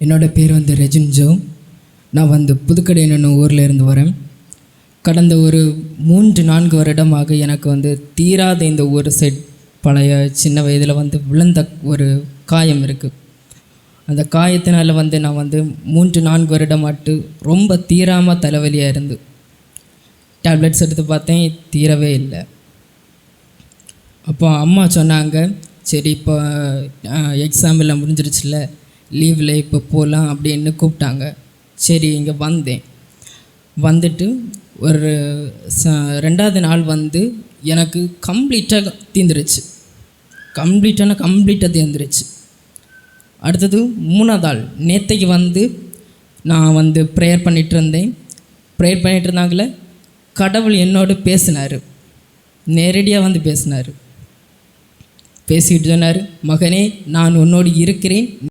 என்னோடய பேர் வந்து ரெஜின் ஜோ. நான் வந்து புதுக்கடை என்னும் ஊரில் இருந்து வரேன். கடந்த ஒரு மூன்று நான்கு வருடமாக எனக்கு வந்து தீராத இந்த ஒரு செட் பழைய சின்ன வயதில் வந்து விழுந்த ஒரு காயம் இருக்குது அந்த காயத்தினால் வந்து நான் வந்து மூன்று நான்கு வருடம் மட்டு ரொம்ப தீராமல் தலைவலியாக இருந்து டேப்லெட்ஸ் எடுத்து பார்த்தேன் தீரவே இல்லை. அப்போ அம்மா சொன்னாங்க சரி இப்போ எக்ஸாம் எல்லாம் முடிஞ்சிருச்சுல லீவில் இப்போ போகலாம் அப்படின்னு கூப்பிட்டாங்க. சரி இங்கே வந்தேன். வந்துட்டு ஒரு ச ரெண்டாவது நாள் வந்து எனக்கு கம்ப்ளீட்டாக தீந்துருச்சு. கம்ப்ளீட்டான கம்ப்ளீட்டாக தீர்ந்துருச்சு அடுத்தது மூணாவது ஆள். நேத்தைக்கு வந்து நான் வந்து ப்ரேயர் பண்ணிகிட்டு இருந்தேன். ப்ரேயர் பண்ணிகிட்டு இருந்தாங்களே கடவுள் என்னோடு பேசினார். நேரடியாக வந்து பேசினார். பேசிக்கிட்டு சொன்னார் மகனே நான் உன்னோடு இருக்கிறேன்.